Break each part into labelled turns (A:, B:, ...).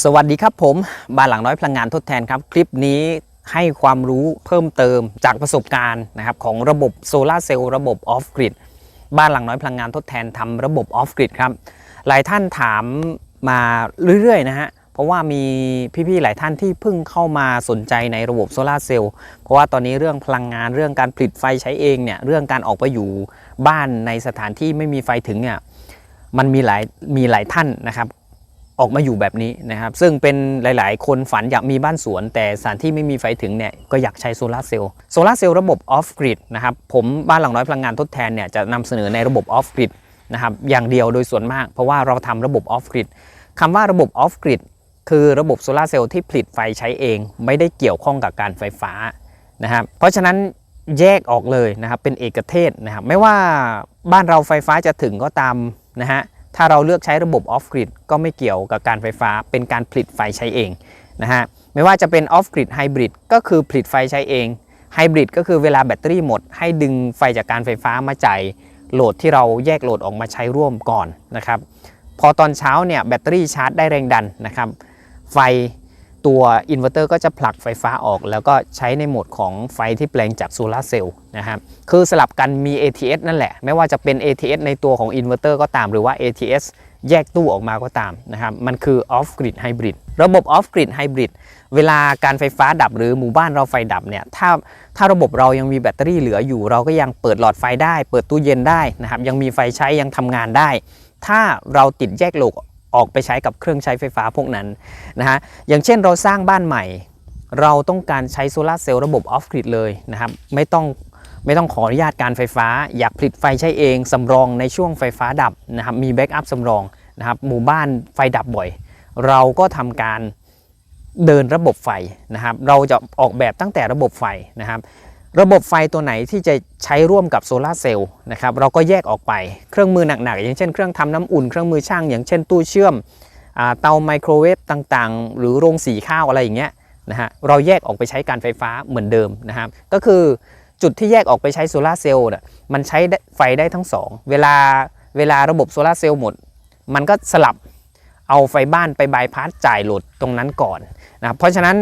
A: สวัสดีครับผมบ้านหลังน้อยพลังงานทดแทนครับ คลิปนี้ให้ความรู้เพิ่มเติมจากประสบการณ์นะครับของระบบโซลาร์เซลล์ระบบออฟกริดบ้านหลังน้อยพลังงานทดแทนทำระบบออฟกริดครับหลายท่านถามมาเรื่อยๆนะฮะเพราะว่ามีพี่ๆหลายท่านที่เพิ่งเข้ามาสนใจในระบบโซลาร์เซลล์เพราะว่าตอนนี้เรื่องพลังงานเรื่องการผลิตไฟใช้เองเนี่ยเรื่องการออกไปอยู่บ้านในสถานที่ไม่มีไฟถึงเนี่ยมันมีหลายมีหลายท่านนะครับ ออกมาอยู่แบบนี้นะครับ ซึ่งเป็นหลายๆ คนฝันอยากมีบ้านสวน แต่สถานที่ไม่มีไฟถึงเนี่ยก็อยากใช้โซลาร์เซลล์โซลาร์เซลล์ระบบออฟกริดนะครับผมบ้านหลังน้อยพลังงานทดแทนเนี่ยจะนำเสนอในระบบออฟกริดนะครับอย่างเดียวโดยส่วนมาก เพราะว่าเราทำระบบออฟกริดคำว่าระบบออฟกริดคือระบบโซลาร์เซลล์ที่ผลิตไฟใช้เอง ไม่ได้เกี่ยวข้องกับการไฟฟ้านะครับเพราะฉะนั้นแยกออกเลยนะครับเป็นเอกเทศนะครับไม่ว่าบ้านเราไฟฟ้าจะถึงก็ตามนะฮะ ถ้าเราเลือกใช้ระบบออฟกริดก็ไม่เกี่ยวกับการไฟฟ้าเป็นการผลิตไฟใช้เองนะฮะไม่ว่าจะเป็นออฟกริดไฮบริดก็คือผลิตไฟใช้เองไฮบริดก็คือเวลาแบตเตอรี่หมด ให้ดึงไฟจากการไฟฟ้ามาจ่ายโหลดที่เราแยกโหลดออกมาใช้ร่วมก่อนนะครับพอตอนเช้าเนี่ยแบตเตอรี่ชาร์จได้แรงดันนะครับไฟ ตัวอินเวอร์เตอร์ก็จะผลักไฟฟ้าออก แล้วก็ใช้ในโหมดของไฟที่แปลงจากโซลาร์เซลล์นะครับคือสลับกันมี ATS นั่นแหละ ไม่ว่าจะเป็น ATS ในตัวของอินเวอร์เตอร์ก็ตามหรือว่า ATS แยกตู้ออกมาก็ตามนะครับมันคือ off grid hybrid ระบบ off grid hybrid เวลาการไฟฟ้าดับหรือหมู่บ้านเราไฟดับเนี่ยถ้าถ้าระบบเรายังมีแบตเตอรี่เหลืออยู่ เราก็ยังเปิดหลอดไฟได้ เปิดตู้เย็นได้นะครับยังมีไฟใช้ยังทำงานได้ ถ้าเราติดแยกโหลก ออกไปใช้กับเครื่องใช้ไฟฟ้าพวกนั้นนะฮะอย่างเช่นเราสร้างบ้านใหม่ เราต้องการใช้โซลาร์เซลล์ระบบออฟกริดเลยนะครับไม่ต้องไม่ต้องขออนุญาตการไฟฟ้า อยากผลิตไฟใช้เองสำรองในช่วงไฟฟ้าดับนะครับมีแบ็กอัพสำรองนะครับหมู่บ้านไฟดับบ่อย เราก็ทำการเดินระบบไฟนะครับ เราจะออกแบบตั้งแต่ระบบไฟนะครับ ระบบไฟตัวไหนที่จะใช้ร่วมกับโซลาเซลล์นะครับเราก็แยกออกไปเครื่องมือหนักๆ อย่างเช่นเครื่องทำน้ำอุ่นเครื่องมือช่างอย่างเช่นตู้เชื่อมเตาไมโครเวฟต่างๆ หรือโรงสีข้าวอะไรอย่างเงี้ยนะฮะเราแยกออกไปใช้การไฟฟ้าเหมือนเดิมนะครับก็คือจุดที่แยกออกไปใช้โซลาเซลล์น่ะมันใช้ไฟได้ทั้งสองเวลาเวลาระบบโซลาเซลล์หมด มันก็สลับเอาไฟบ้านไปบายพาสจ่ายโหลดตรงนั้นก่อนนะครับเพราะฉะนั้น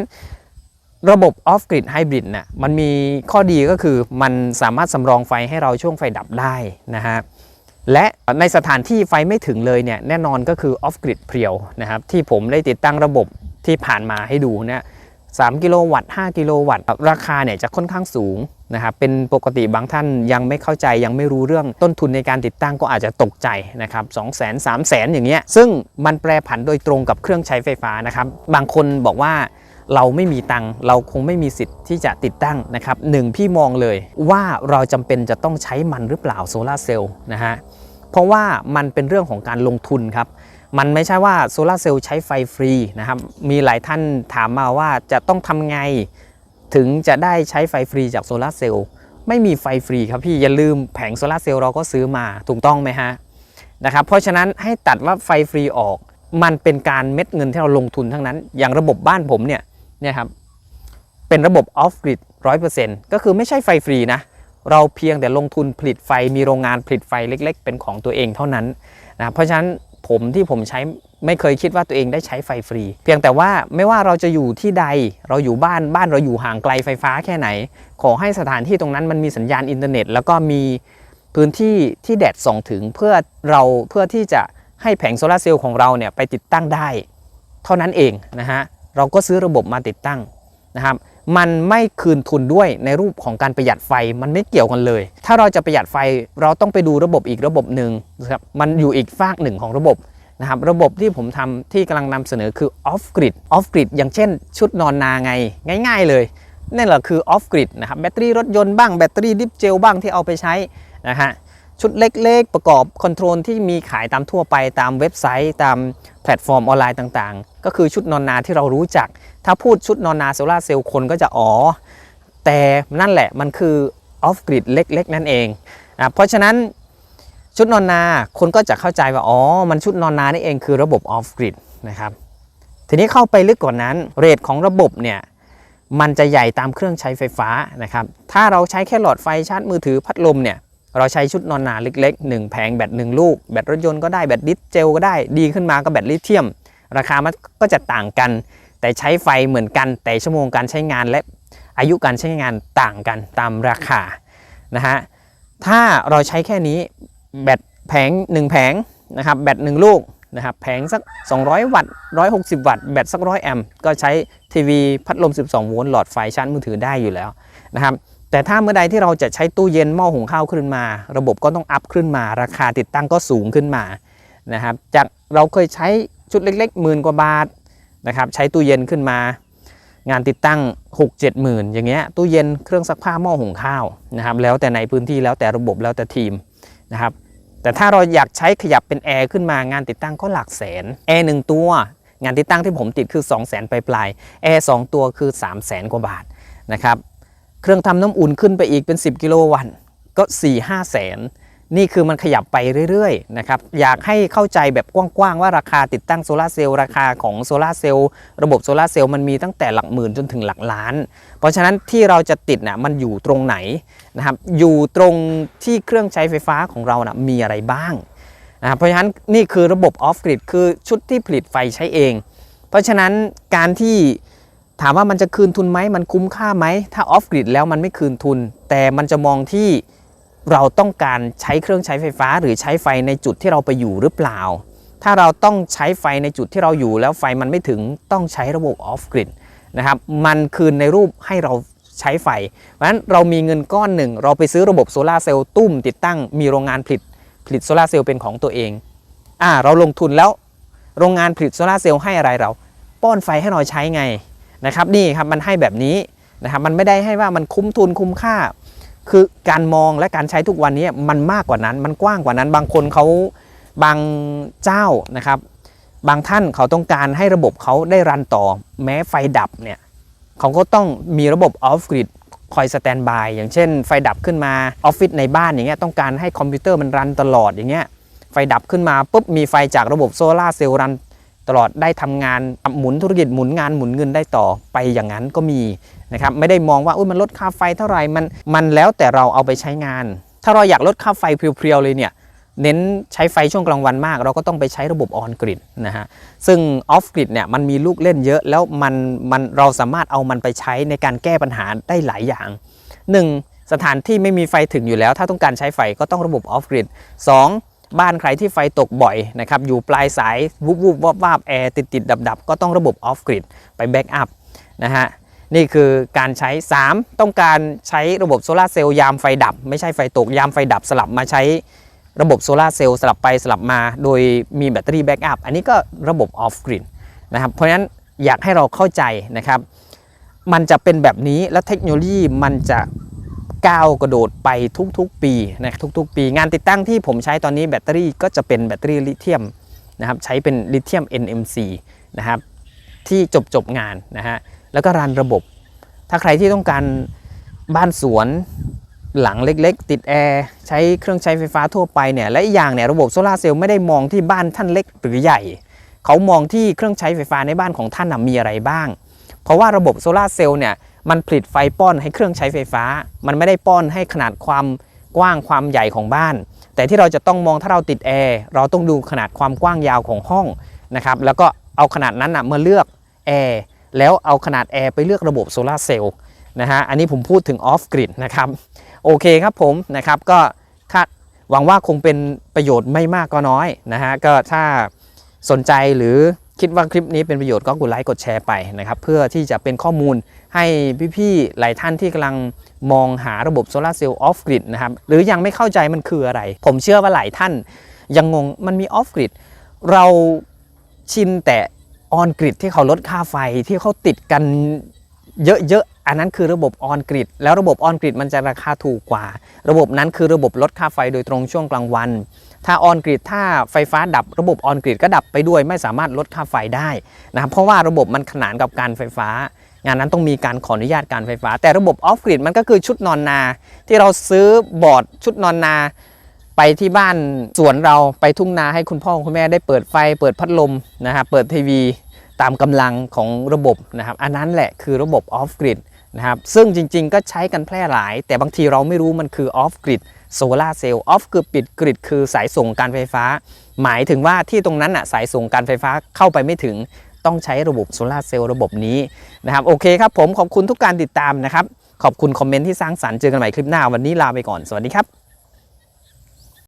A: ระบบ off grid hybrid น่ะมันมีข้อดีก็คือมันสามารถสำรองไฟให้เราช่วงไฟดับได้นะฮะและในสถานที่ไฟไม่ถึงเลยเนี่ยแน่นอนก็คือ off grid เพียวนะครับที่ผมได้ติดตั้งระบบที่ผ่านมาให้ดูเนี่ย3กิโลวัตต์5กิโลวัตต์ราคาเนี่ยจะค่อนข้างสูงนะครับเป็นปกติบางท่านยังไม่เข้าใจยังไม่รู้เรื่องต้นทุนในการติดตั้งก็อาจจะตกใจนะครับ2 0 0 0 0 0 3 0 0 0 0อย่างเงี้ยซึ่งมันแปรผันโดยตรงกับเครื่องใช้ไฟฟ้านะครับบางคนบอกว่า เราไม่มีตังค์เราคงไม่มีสิทธิ์ที่จะติดตั้งนะครับหนึ่งพี่มองเลยว่าเราจำเป็นจะต้องใช้มันหรือเปล่าโซลาร์เซลล์นะฮะเพราะว่ามันเป็นเรื่องของการลงทุนครับมันไม่ใช่ว่าโซลาร์เซลล์ใช้ไฟฟรีนะครับมีหลายท่านถามมาว่าจะต้องทำไงถึงจะได้ใช้ไฟฟรีจากโซลาร์เซลล์ไม่มีไฟฟรีครับพี่อย่าลืมแผงโซลาร์เซลล์เราก็ซื้อมาถูกต้องไหมฮะนะครับเพราะฉะนั้นให้ตัดว่าไฟฟรีออก มันเป็นการเม็ดเงินที่เราลงทุนทั้งนั้น อย่างระบบบ้านผมเนี่ย เนี่ยครับเป็นระบบออฟกริดร้อยเปอร์เซ็นต์ก็คือไม่ใช่ไฟฟรีนะเราเพียงแต่ลงทุนผลิตไฟมีโรงงานผลิตไฟเล็ก ๆ เป็นของตัวเองเท่านั้นนะเพราะฉะนั้นผมที่ผมใช้ไม่เคยคิดว่าตัวเองได้ใช้ไฟฟรี เพียงแต่ว่าไม่ว่าเราจะอยู่ที่ใดเราอยู่บ้านบ้านเราอยู่ห่างไกลไฟฟ้าแค่ไหน ขอให้สถานที่ตรงนั้นมันมีสัญญาณอินเทอร์เน็ต แล้วก็มีพื้นที่ที่แดดส่องถึงเพื่อเราเพื่อที่จะให้แผงโซลาร์เซลล์ของเราเนี่ยไปติดตั้งได้ เท่านั้นเองนะฮะ เราก็ซื้อระบบมาติดตั้งนะครับ มันไม่คืนทุนด้วยในรูปของการประหยัดไฟมันไม่เกี่ยวกันเลย ถ้าเราจะประหยัดไฟเราต้องไปดูระบบอีกระบบหนึ่งนะครับมันอยู่อีกฝากหนึ่งของระบบนะครับระบบที่ผมทำที่กำลังนำเสนอคือ off grid off grid อย่างเช่น ชุดนอนนาไง ง่ายๆเลยนั่นแหละคือ off grid นะครับแบตเตอรี่รถยนต์บ้างแบตเตอรี่ดิฟเจลบ้างที่เอาไปใช้นะฮะชุดเล็กๆ ประกอบคอนโทรลที่มีขายตามทั่วไปตามเว็บไซต์ ตามแพลตฟอร์มออนไลน์ต่างๆ ก็คือชุดนอนนาที่เรารู้จัก ถ้าพูดชุดนอนนาโซลาเซลล์คนก็จะอ๋อ แต่นั่นแหละมันคือออฟกริดเล็ก ๆ นั่นเองนะเพราะฉะนั้นชุดนอนนาคนก็จะเข้าใจว่าอ๋อ มันชุดนอนนานี่เองคือระบบออฟกริดนะครับทีนี้เข้าไปลึกกว่านั้นเรทของระบบเนี่ยมันจะใหญ่ตามเครื่องใช้ไฟฟ้านะครับ ถ้าเราใช้แค่หลอดไฟชาร์จมือถือพัดลมเนี่ย เราใช้ชุดนอนนาเล็กๆ 1 แผงแบต1ลูก แบตรถยนต์ก็ได้ แบตดิสเจลก็ได้ ดีขึ้นมาก็แบตลิเธียม ราคามันก็จะต่างกัน แต่ใช้ไฟเหมือนกัน แต่ชั่วโมงการใช้งานและอายุการใช้งานต่างกันตามราคานะฮะถ้าเราใช้แค่นี้แบตแผง 1 แผงนะครับแบต1ลูกนะครับแผงสัก 200 วัตต์ 160 วัตต์ แบตสักร้อยแอมป์ก็ใช้ทีวีพัดลม 12 โวลต์หลอดไฟชาร์จมือถือได้อยู่แล้วนะครับแต่ถ้าเมื่อใดที่เราจะใช้ตู้เย็นหม้อหุงข้าวขึ้นมา ระบบก็ต้องอัพขึ้นมา ราคาติดตั้งก็สูงขึ้นมานะครับจากเราเคยใช้ ชุดเล็กๆหมื่นกว่าบาทนะครับใช้ตู้เย็นขึ้นมา งานติดตั้ง 6 7หมื่นอย่างเงี้ยตู้เย็นเครื่องซักผ้าหม้อหุงข้าวนะครับแล้วแต่ในพื้นที่แล้วแต่ระบบแล้วแต่ทีมนะครับแต่ถ้าเราอยากใช้ขยับเป็นแอร์ขึ้นมางานติดตั้งก็หลักแสนแอร์หนึ่งตัว งานติดตั้งที่ผมติดคือ 2 0 0แสนปลายๆแอร์สองตัวคือ 3 0 0แสนกว่าบาทนะครับเครื่องทำน้ำอุ่นขึ้นไปอีกเป็น 10 กิโลวัตต์ก็4 5แสน นี่คือมันขยับไปเรื่อยๆนะครับอยากให้เข้าใจแบบกว้างๆว่าราคาติดตั้งโซลาร์เซลล์ราคาของโซลาร์เซลล์ระบบโซลาร์เซลล์มันมีตั้งแต่หลักหมื่นจนถึงหลักล้าน เพราะฉะนั้นที่เราจะติดน่ะมันอยู่ตรงไหนนะครับอยู่ตรงที่เครื่องใช้ไฟฟ้าของเราน่ะมีอะไรบ้างนะครับเพราะฉะนั้นนี่คือระบบออฟกริดคือชุดที่ผลิตไฟใช้เอง เพราะฉะนั้นการที่ถามว่ามันจะคืนทุนไหมมันคุ้มค่าไหมถ้าออฟกริดแล้วมันไม่คืนทุน แต่มันจะมองที่ เราต้องการใช้เครื่องใช้ไฟฟ้าหรือใช้ไฟในจุดที่เราไปอยู่หรือเปล่า ถ้าเราต้องใช้ไฟในจุดที่เราอยู่แล้วไฟมันไม่ถึงต้องใช้ระบบออฟกริดนะครับ มันคืนในรูปให้เราใช้ไฟ เพราะฉะนั้นเรามีเงินก้อนหนึ่ง เราไปซื้อระบบโซลาร์เซลล์ตุ้มติดตั้ง มีโรงงานผลิตผลิตโซลาร์เซลล์เป็นของตัวเอง อ่า เราลงทุนแล้วโรงงานผลิตโซลาร์เซลล์ให้อะไรเรา ป้อนไฟให้เราใช้ไงนะครับ นี่ครับมันให้แบบนี้นะครับ มันไม่ได้ให้ว่ามันคุ้มทุนคุ้มค่า คือการมองและการใช้ทุกวันนี้มันมากกว่านั้น มันกว้างกว่านั้น บางคนเขาบางเจ้านะครับ บางท่านเขาต้องการให้ระบบเขาได้รันต่อ แม้ไฟดับเนี่ยเขาก็ต้องมีระบบออฟกริดคอยสแตนบายอย่างเช่น ไฟดับขึ้นมาออฟฟิศในบ้านอย่างเงี้ยต้องการให้คอมพิวเตอร์มันรันตลอดอย่างเงี้ยไฟดับขึ้นมาปุ๊บมีไฟจากระบบโซลาร์เซลล์รัน ตลอดได้ทำงานหมุนธุรกิจหมุนงานหมุนเงินได้ต่อไปอย่างนั้นก็มีนะครับไม่ได้มองว่าอุ้ยมันลดค่าไฟเท่าไหร่มันมันแล้วแต่เราเอาไปใช้งาน ถ้าเราอยากลดค่าไฟเพียวๆเลยเนี่ยเน้นใช้ไฟช่วงกลางวันมาก เราก็ต้องไปใช้ระบบออนกริดนะฮะซึ่งออฟกริดเนี่ยมันมีลูกเล่นเยอะแล้วมันมันเราสามารถเอามันไปใช้ในการแก้ปัญหาได้หลายอย่าง 1. สถานที่ไม่มีไฟถึงอยู่แล้ว ถ้าต้องการใช้ไฟก็ต้องระบบออฟกริด 2. บ้านใครที่ไฟตกบ่อยนะครับอยู่ปลายสายวุบวุบวาบวาบแอร์ติดติดดับดับก็ต้องระบบออฟกริดไปแบ็กอัพนะฮะนี่คือการใช้ 3 ต้องการใช้ระบบโซลาเซลล์ยามไฟดับ ไม่ใช่ไฟตกยามไฟดับสลับมาใช้ระบบโซลาเซลล์สลับไปสลับมา โดยมีแบตเตอรี่แบ็กอัพอันนี้ก็ระบบออฟกริดนะครับเพราะฉะนั้นอยากให้เราเข้าใจนะครับ มันจะเป็นแบบนี้และเทคโนโลยีมันจะ ก้าวกระโดดไปทุกๆ ปีนะทุกๆ ปี งานติดตั้งที่ผมใช้ตอนนี้แบตเตอรี่ก็จะเป็นแบตเตอรี่ลิเธียมนะครับใช้เป็นลิเธียม NMC นะครับที่จบจบงานนะฮะแล้วก็รันระบบ ถ้าใครที่ต้องการบ้านสวนหลังเล็กๆ ติดแอร์ใช้เครื่องใช้ไฟฟ้าทั่วไปเนี่ยและอีกอย่างเนี่ยระบบโซลาเซลล์ไม่ได้มองที่บ้านท่านเล็กหรือใหญ่ เขามองที่เครื่องใช้ไฟฟ้าในบ้านของท่านมีอะไรบ้าง เพราะว่าระบบโซลาเซลล์เนี่ย มันผลิตไฟป้อนให้เครื่องใช้ไฟฟ้า มันไม่ได้ป้อนให้ขนาดความกว้างความใหญ่ของบ้าน แต่ที่เราจะต้องมองถ้าเราติดแอร์เราต้องดูขนาดความกว้างยาวของห้องนะครับแล้วก็เอาขนาดนั้นนะมาเลือกแอร์แล้วเอาขนาดแอร์ไปเลือกระบบโซลาร์เซลล์นะฮะอันนี้ผมพูดถึงออฟกริดนะครับโอเคครับผมนะครับก็คาดหวังว่าคงเป็นประโยชน์ไม่มากก็น้อยนะฮะก็ถ้าสนใจหรือคิดว่าคลิปนี้เป็นประโยชน์ก็กดไลค์กดแชร์ไปนะครับเพื่อที่จะเป็นข้อมูล ให้พี่ๆหลายท่านที่กำลังมองหาระบบโซลาร์เซลล์ออฟกริดนะครับหรือยังไม่เข้าใจมันคืออะไร ผมเชื่อว่าหลายท่านยังงงมันมีออฟกริดเราชินแต่ออนกริดที่เขาลดค่าไฟที่เขาติดกันเยอะๆ อันนั้นคือระบบออนกริดแล้วระบบออนกริดมันจะราคาถูกกว่า ระบบนั้นคือระบบลดค่าไฟโดยตรงช่วงกลางวัน ถ้าออนกริดถ้าไฟฟ้าดับระบบออนกริดก็ดับไปด้วย ไม่สามารถลดค่าไฟได้นะครับเพราะว่าระบบมันขนานกับการไฟฟ้า งานนั้นต้องมีการขออนุญาตการไฟฟ้า แต่ระบบออฟกริดมันก็คือชุดนอนนา ที่เราซื้อบอร์ดชุดนอนนา ไปที่บ้านสวนเราไปทุ่งนาให้คุณพ่อคุณแม่ได้เปิดไฟ เปิดพัดลมนะครับเปิดทีวีตามกำลังของระบบนะครับอันนั้นแหละคือระบบออฟกริด นะครับซึ่งจริงๆ ก็ใช้กันแพร่หลาย แต่บางทีเราไม่รู้มันคือออฟกริดโซลาเซลล์ออฟคือปิดกริดคือสายส่งการไฟฟ้า หมายถึงว่าที่ตรงนั้นอะสายส่งการไฟฟ้าเข้าไปไม่ถึงต้องใช้ระบบโซลาเซลล์ระบบนี้นะครับโอเคครับผมขอบคุณทุกการติดตามนะครับ ขอบคุณคอมเมนต์ที่สร้างสรรค์เจอกันใหม่คลิปหน้าวันนี้ลาไปก่อนสวัสดีครับ